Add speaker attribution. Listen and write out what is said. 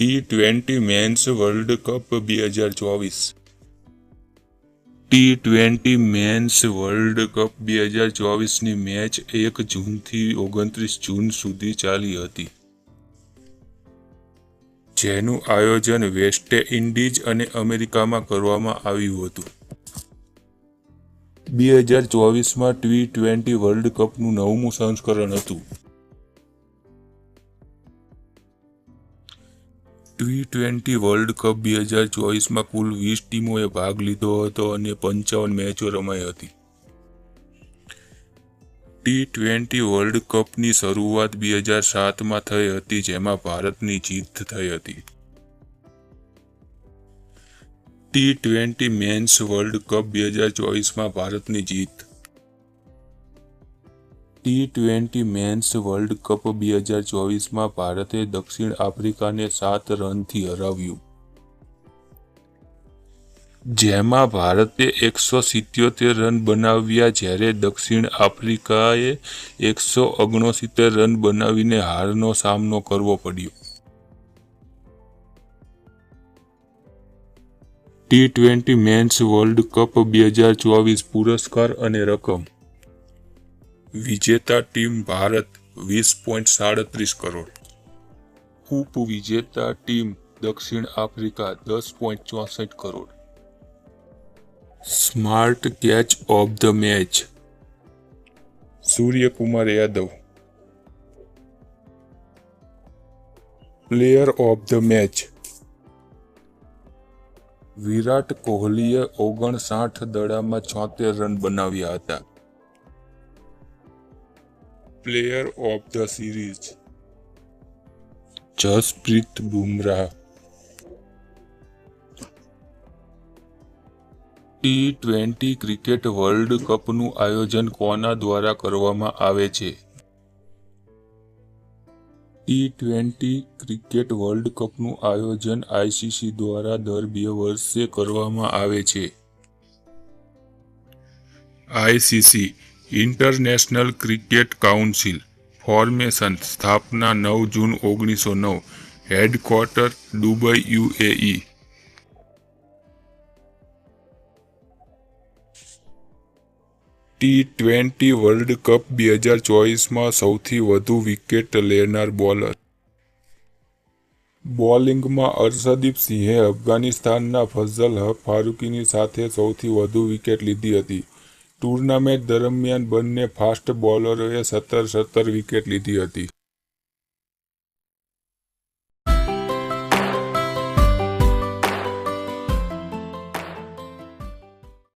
Speaker 1: T twenty men's world cup બે હજાર ચોવીસ. T twenty men's world cup બે હજાર ચોવીસની મેચ એક જૂનથી ઓગણત્રીસ જૂન સુધી ચાલી હતી. જેનું આયોજન વેસ્ટ ઇન્ડિઝ અને અમેરિકામાં કરવામાં આવ્યું હતું. બે હજાર ચોવીસમાં ટી ટ્વેન્ટી વર્લ્ડ કપનું નવમું સંસ્કરણ હતું. ટી ટ્વેન્ટી વર્લ્ડ કપ બે હજાર ચોવીસમાં કુલ વીસ ટીમોએ ભાગ લીધો હતો અને પંચાવન મેચો રમાઈ હતી. ટી ટ્વેન્ટી વર્લ્ડ કપની શરૂઆત બે હજાર સાતમાં થઈ હતી, જેમાં ભારતની જીત થઈ હતી. T twenty men's world cup બે હજાર ચોવીસમાં ભારતની જીત T twenty men's world cup બે હજાર ચોવીસમાં ભારતે દક્ષિણ આફ્રિકાને સાત રનથી હરાવ્યું. જેમાં ભારતે એકસો સિત્યોતેર રન બનાવ્યા જ્યારે દક્ષિણ આફ્રિકાએ એકસો ઓગણસિત્તેર રન બનાવીને હારનો સામનો કરવો પડ્યો. T twenty men's world cup બે હજાર ચોવીસ પુરસ્કાર અને રકમ વિજેતા ટીમ ભારત વીસ પોઈન્ટ સાડત્રીસ કરોડ. ઉપવિજેતા ટીમ દક્ષિણ આફ્રિકા દસ પોઈન્ટ ચોસઠ crore. Smart catch of the match. Suryakumar Yadav. Player of the match. Virat કોહલીએ ઓગણસાઠ દડામાં છોતેર રન બનાવ્યા હતા. Player of the series Jasprit Bumrah T twenty cricket world કપનું આયોજન કોના દ્વારા કરવામાં આવે છે? ટી ટ્વેન્ટી ક્રિકેટ વર્લ્ડ કપનું આયોજન આઈસીસી દ્વારા દર બે વર્ષે કરવામાં આવે છે. ICC international cricket council formation સ્થાપના નવ જૂન ઓગણીસો નવ, headquarter Dubai UAE. T twenty world cup બે હજાર ચોવીસમાં સૌથી વધુ વિકેટ લેનાર બોલર. બોલિંગમાં અર્શદીપ સિંહે અફઘાનિસ્તાનના ફઝલ હક ફારૂકીની સાથે સૌથી વધુ વિકેટ લીધી હતી. ટુર્નામેન્ટ દરમિયાન બંને ફાસ્ટ બોલરોએ સત્તર સત્તર વિકેટ લીધી હતી.